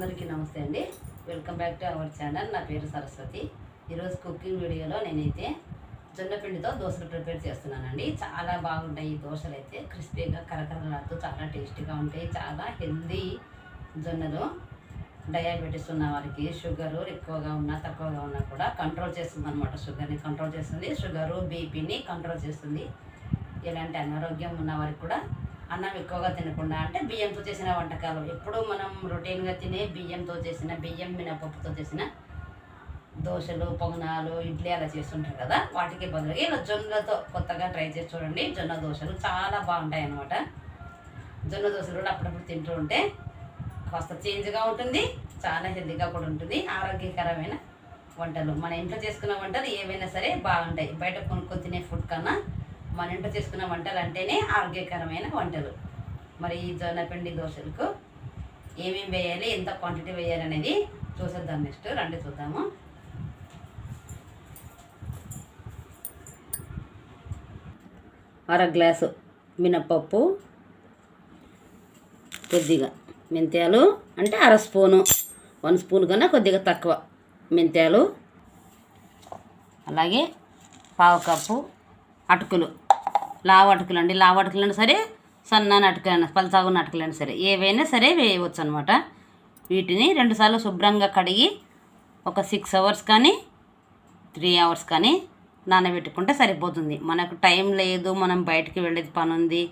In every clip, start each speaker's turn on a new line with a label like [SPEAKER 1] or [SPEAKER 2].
[SPEAKER 1] అందరికీ నమస్తే అండి. Welcome back to our channel నా పేరు సరస్వతి. ఈరోజు కుకింగ్ వీడియోలో నేనైతే జొన్నపిండితో దోశలు ప్రిపేర్ చేస్తున్నానండి. చాలా బాగుంటాయి ఈ దోశలు అయితే. క్రిస్పీగా కరకరలాడుతూ చాలా టేస్టీగా ఉంటాయి. చాలా హెల్దీ జొన్నలు. డయాబెటీస్ ఉన్న వారికి షుగరు ఎక్కువగా ఉన్నా తక్కువగా ఉన్నా కూడా కంట్రోల్ చేస్తుంది అనమాట షుగర్ని కంట్రోల్ చేస్తుంది. షుగరు బీపీని కంట్రోల్ చేస్తుంది. ఎలాంటి అనారోగ్యం ఉన్న వారికి కూడా అన్నం ఎక్కువగా తినకుండా అంటే బియ్యంతో చేసిన వంటకాలు. ఎప్పుడూ మనం రొటీన్గా తినే బియ్యంతో చేసిన బియ్యం మినపప్పుతో చేసిన దోశలు పొంగనాలు ఇడ్లీ అలా చేస్తుంటారు కదా. వాటికి బదులుగా ఇలా జొన్నలతో కొత్తగా ట్రై చేసి చూడండి. జొన్న దోశలు చాలా బాగుంటాయి అన్నమాట జొన్న దోశలు కూడా అప్పుడప్పుడు తింటూ ఉంటే కాస్త చేంజ్గా ఉంటుంది చాలా హెల్తీగా కూడా ఉంటుంది ఆరోగ్యకరమైన వంటలు. మన ఇంట్లో చేసుకున్న వంటలు ఏవైనా సరే బాగుంటాయి. బయట కొనుక్కొని తినే ఫుడ్ కన్నా మన ఇంట్లో చేసుకున్న వంటలు అంటేనే ఆరోగ్యకరమైన వంటలు. మరి ఈ జొన్నపిండి దోశలకు ఏమేమి వేయాలి ఎంత క్వాంటిటీ వేయాలి అనేది చూసేద్దాం నెక్స్ట్ రండి చూద్దాము. అర గ్లాసు మినప్పప్పు కొద్దిగా మెంతాలు అంటే అర స్పూను వన్ స్పూన్ కన్నా కొద్దిగా తక్కువ మెంతాలు అలాగే పావు కప్పు అటుకులు. లావు అటుకులు అండి లావు అటుకులు అయినా సరే సన్న అటుకులైనా పలసాగున్న అటుకులైనా సరే ఏవైనా సరే వేయవచ్చు అనమాట వీటిని రెండుసార్లు శుభ్రంగా కడిగి ఒక సిక్స్ అవర్స్ కానీ త్రీ అవర్స్ కానీ నానబెట్టుకుంటే సరిపోతుంది. మనకు టైం లేదు మనం బయటికి వెళ్ళేది పని ఉంది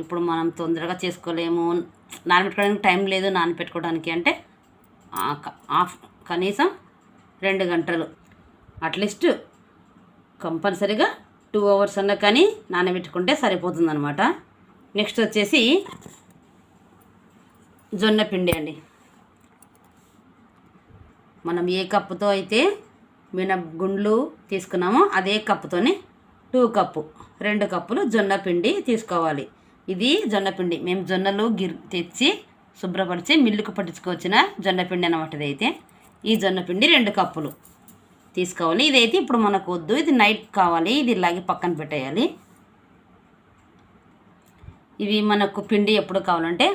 [SPEAKER 1] ఇప్పుడు మనం తొందరగా చేసుకోలేము. నానబెట్టుకోవడానికి టైం లేదు నానబెట్టుకోవడానికి అంటే హాఫ్ కనీసం రెండు గంటలు. అట్లీస్ట్ కంపల్సరీగా టూ అవర్స్ అన్నా కానీ నానబెట్టుకుంటే సరిపోతుంది అనమాట నెక్స్ట్ వచ్చేసి జొన్న పిండి అండి. మనం ఏ కప్పుతో అయితే మినగుండ్లు తీసుకున్నామో అదే కప్పుతోని టూ కప్పు రెండు కప్పులు జొన్న పిండి తీసుకోవాలి. ఇది జొన్న పిండి. మేము జొన్నలు గిర్ తెచ్చి శుభ్రపరిచి మిల్లుకు పట్టించుకొచ్చిన జొన్న పిండి అనమాట అయితే ఈ జొన్న పిండి రెండు కప్పులు. తీసుకోవాలి. ఇదైతే ఇప్పుడు మనకు వద్దు ఇది నైట్ కావాలి. ఇది ఇలాగే పక్కన పెట్టేయాలి. ఇవి మనకు పిండి ఎప్పుడు కావాలంటే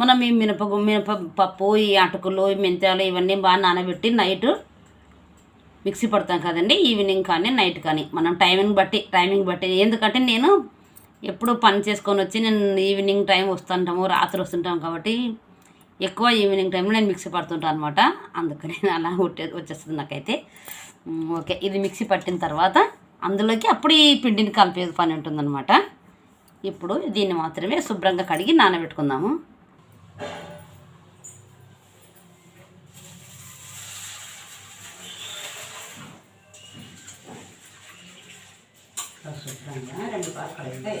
[SPEAKER 1] మనం ఈ మినప మినప పప్పు ఈ అటుకులు ఈ మెంతాలు ఇవన్నీ బాగా నానబెట్టి నైట్ మిక్సీ పడతాం కదండి. ఈవినింగ్ కానీ నైట్ కానీ. మనం టైమింగ్ బట్టి టైమింగ్ బట్టి. ఎందుకంటే నేను ఎప్పుడు పని చేసుకొని వచ్చి నేను ఈవినింగ్ టైం వస్తుంటాము రాత్రి వస్తుంటాం కాబట్టి ఎక్కువ ఈవినింగ్ టైంలో నేను మిక్సీ పడుతుంటాను అనమాట అందుకని అలా వచ్చే వచ్చేస్తుంది నాకైతే. ఓకే. ఇది మిక్సీ పట్టిన తర్వాత అందులోకి అప్పుడు ఈ పిండిని కలిపే పని ఉంటుందన్నమాట. ఇప్పుడు దీన్ని మాత్రమే శుభ్రంగా కడిగి నానబెట్టుకుందాము. శుభ్రంగా రెండు పాలు కడిగితే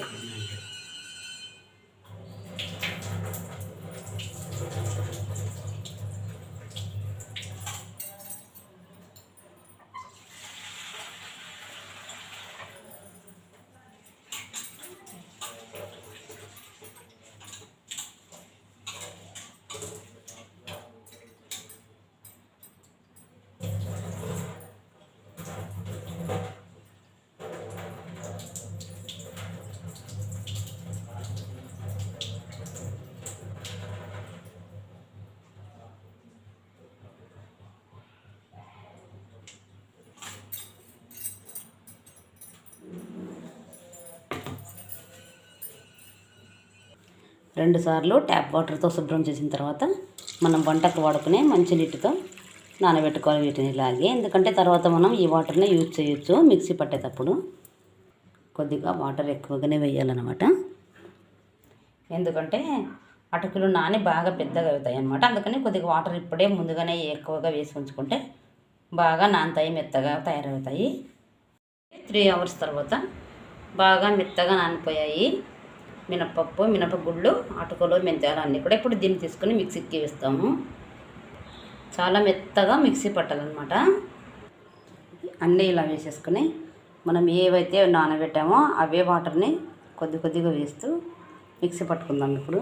[SPEAKER 1] రెండుసార్లు రెండు సార్లు ట్యాప్ వాటర్తో శుభ్రం చేసిన తర్వాత మనం వంటకు వాడుకునే మంచినీటితో నానబెట్టుకోవాలి వీటిని ఇలాగే. ఎందుకంటే తర్వాత మనం ఈ వాటర్ని యూజ్ చేయొచ్చు మిక్సీ పట్టేటప్పుడు. కొద్దిగా వాటర్ ఎక్కువగానే వేయాలన్నమాట. ఎందుకంటే అటుకులు నాని బాగా పెద్దగా అవుతాయి అన్నమాట అందుకని కొద్దిగా వాటర్ ఇప్పుడే ముందుగానే ఎక్కువగా వేసి ఉంచుకుంటే బాగా నానతాయి మెత్తగా తయారవుతాయి. త్రీ అవర్స్ తర్వాత బాగా మెత్తగా నానిపోయాయి. మినపప్పు మినపగుళ్ళు అటుకలు మెంతాలు అన్నీ కూడా ఇప్పుడు దీన్ని తీసుకుని మిక్సీకి వేస్తాము. చాలా మెత్తగా మిక్సీ పట్టాలన్నమాట. అన్నీ ఇలా వేసేసుకుని మనం ఏవైతే నానబెట్టామో అవే వాటర్ని కొద్ది కొద్దిగా వేస్తూ మిక్సీ పట్టుకుందాం ఇప్పుడు.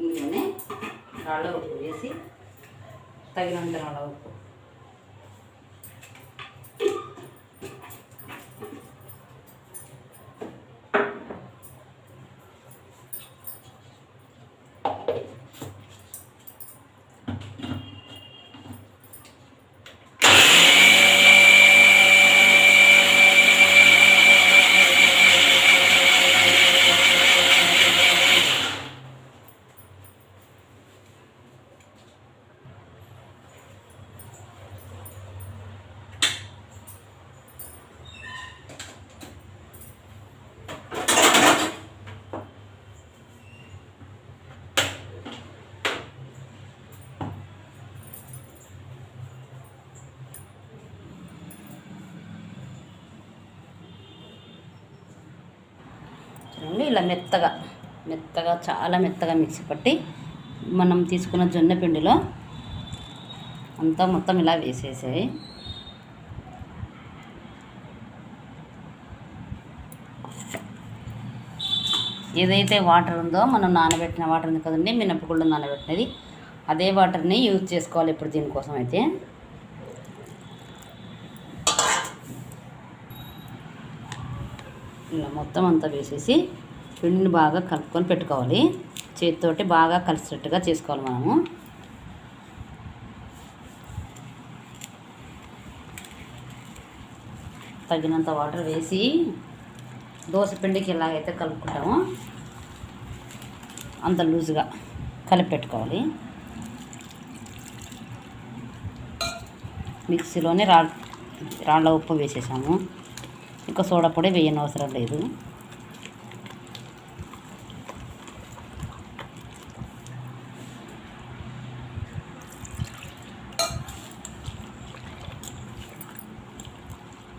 [SPEAKER 1] ఇందులోనే రాళ్ళ ఉప్పు వేసి తగినంత రాళ్ళ ఉప్పు. ఇట్లా మెత్తగా మెత్తగా చాలా మెత్తగా మిక్సీ పట్టి మనం తీసుకున్న జొన్న పిండిలో అంతా మొత్తం ఇలా వేసేసాయి. ఏదైతే వాటర్ ఉందో మనం నానబెట్టిన వాటర్ ఉంది కదండి మినపగుళ్ళు నానబెట్టినది అదే వాటర్ని యూజ్ చేసుకోవాలి ఇప్పుడు దీనికోసం అయితే. ఇలా మొత్తం అంతా వేసేసి పిండిని బాగా కలుపుకొని పెట్టుకోవాలి. చేతితోటి బాగా కలిసేటట్టుగా చేసుకోవాలి మనము. తగినంత వాటర్ వేసి దోశ పిండికి ఎలాగైతే కలుపుకుంటామో అంత లూజుగా కలిపి పెట్టుకోవాలి. మిక్సీలోనే రా రాళ్ళ ఉప్పు వేసేసాము. ఇంకా సోడా పొడి వేయనవసరం లేదు.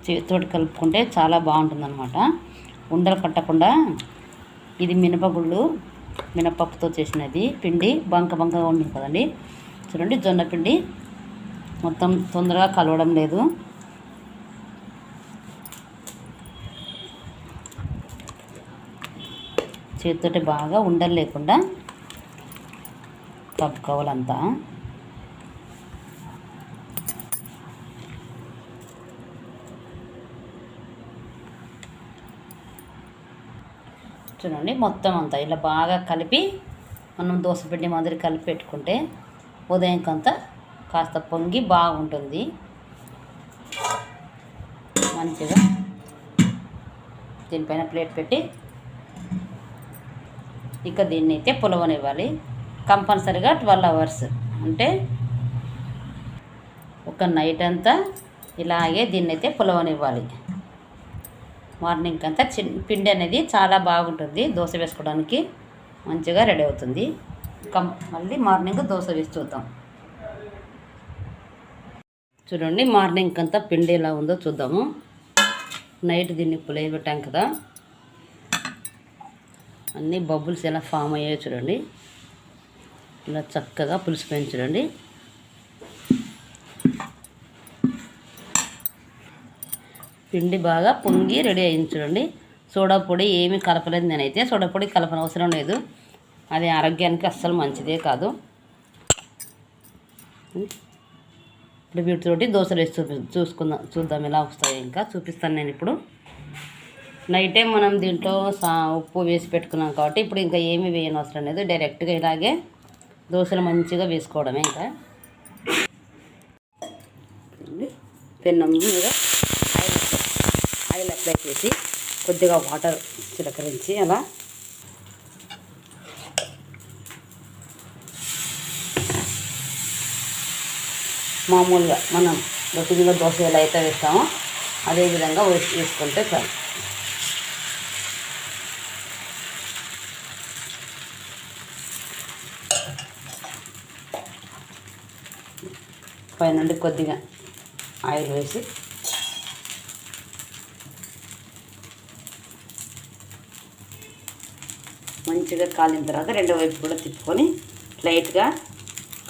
[SPEAKER 1] చేతితోటి కలుపుకుంటే చాలా బాగుంటుందన్నమాట. ఉండలు కట్టకుండా ఇది మినపగుళ్ళు మినపప్పుతో చేసినది. పిండి బంక బంకగా ఉంటుంది కదండి. చూడండి జొన్న పిండి మొత్తం తొందరగా కలవడం లేదు. చేతితోటి బాగా ఉండలు లేకుండా కప్పుకోవాలంతా చూడండి మొత్తం అంతా ఇలా బాగా కలిపి మనం దోశపిండి మాదిరి కలిపి పెట్టుకుంటే ఉదయంకంతా కాస్త పొంగి బాగుంటుంది. మంచిగా దీనిపైన ప్లేట్ పెట్టి ఇక దీన్ని అయితే పులవనివ్వాలి. కంపల్సరిగా ట్వెల్వ్ అవర్స్ అంటే ఒక నైట్ అంతా ఇలాగే దీన్ని అయితే పులవనివ్వాలి. మార్నింగ్ అంతా చిన్న పిండి అనేది చాలా బాగుంటుంది. దోశ వేసుకోవడానికి మంచిగా రెడీ అవుతుంది. కం మళ్ళీ మార్నింగ్ దోశ వేసి చూద్దాం. చూడండి మార్నింగ్ అంతా పిండి ఎలా ఉందో చూద్దాము. నైట్ దీన్ని పులియబెట్టాం కదా. అన్నీ బబుల్స్ ఎలా ఫామ్ అయ్యాయో చూడండి. ఇలా చక్కగా పులిసిపోయింది చూడండి. పిండి బాగా పొంగి రెడీ అయింది చూడండి. సోడా పొడి ఏమీ కలపలేదు నేనైతే. సోడా పొడి కలపన అవసరం లేదు. అది ఆరోగ్యానికి అస్సలు మంచిదే కాదు. ఇప్పుడు వీటితోటి దోశలు వేసి చూపి చూసుకుందాం చూద్దాం ఎలా వస్తాయి ఇంకా. చూపిస్తాను నేను ఇప్పుడు. నైటే మనం దీంట్లో సా ఉప్పు వేసి పెట్టుకున్నాం కాబట్టి ఇప్పుడు ఇంకా ఏమి వేయని అవసరం లేదు. డైరెక్ట్గా ఇలాగే దోశలు మంచిగా వేసుకోవడమే ఇంకా. పెన్నం మీద ఆయిల్ అప్లై చేసి కొద్దిగా వాటర్ చిలకరించి అలా మామూలుగా మనం రొటీన్గా దోశ ఎలా అయితే వేస్తామో అదేవిధంగా వేస్ట్ వేసి వేసుకుంటే చాలు. పైనుండి కొద్దిగా ఆయిల్ వేసి మంచిగా కాలిన తర్వాత రెండో వైపు కూడా తిప్పుకొని లైట్గా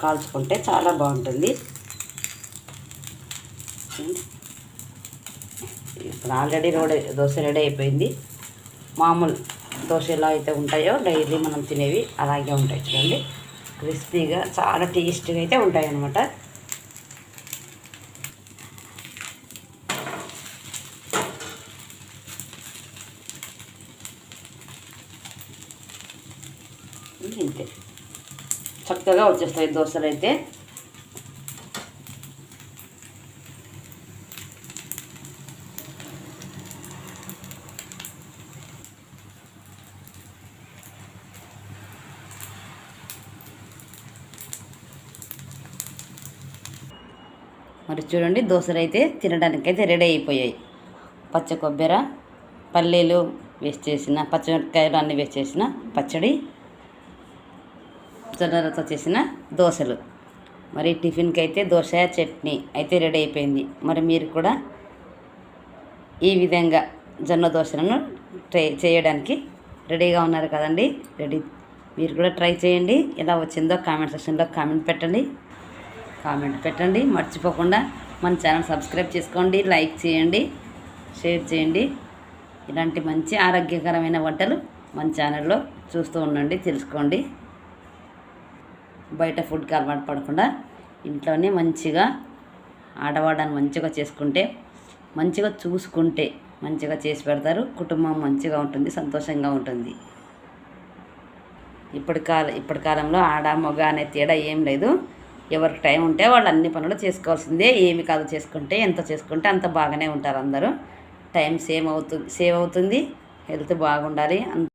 [SPEAKER 1] కాల్చుకుంటే చాలా బాగుంటుంది. ఇప్పుడు ఆల్రెడీ రోడ్ దోశ రెడీ అయిపోయింది. మామూలు దోశ ఎలా అయితే ఉంటాయో డైలీ మనం తినేవి అలాగే ఉంటాయి చూడండి. క్రిస్పీగా చాలా టేస్టీగా అయితే ఉంటాయి అన్నమాట ఇంతే చక్కగా వచ్చేస్తాయి దోశలు అయితే మరి చూడండి దోశలు అయితే తినడానికైతే రెడీ అయిపోయాయి పచ్చ కొబ్బరి పల్లీలు వేస్ట్ చేసిన పచ్చిమిరపకాయలు అన్నీ వేస్ట్ చేసిన పచ్చడి జొన్నలతో చేసిన దోశలు. మరి టిఫిన్కి అయితే దోశ చట్నీ అయితే రెడీ అయిపోయింది. మరి మీరు కూడా ఈ విధంగా జొన్న దోశలను ట్రై చేయడానికి రెడీగా ఉన్నారు కదండి. రెడీ మీరు కూడా ట్రై చేయండి. ఎలా వచ్చిందో కామెంట్ సెక్షన్లో కామెంట్ పెట్టండి. కామెంట్ పెట్టండి. మర్చిపోకుండా మన ఛానల్ సబ్స్క్రైబ్ చేసుకోండి లైక్ చేయండి షేర్ చేయండి. ఇలాంటి మంచి ఆరోగ్యకరమైన వంటలు మన ఛానల్లో చూస్తూ ఉండండి తెలుసుకోండి. బయట ఫుడ్కి అలవాటు పడకుండా ఇంట్లోనే మంచిగా ఆడవాడని మంచిగా చేసుకుంటే మంచిగా చూసుకుంటే మంచిగా చేసి పెడతారు. కుటుంబం మంచిగా ఉంటుంది సంతోషంగా ఉంటుంది. ఇప్పటి కాల ఇప్పటి కాలంలో ఆడ మగ అనే తేడా ఏం లేదు. ఎవరికి టైం ఉంటే వాళ్ళు అన్ని పనులు చేసుకోవాల్సిందే. ఏమి కాదు చేసుకుంటే ఎంత చేసుకుంటే అంత బాగానే ఉంటారు అందరూ. టైం సేవ్ అవుతుంది సేవ్ అవుతుంది. హెల్త్ బాగుండాలి. అంత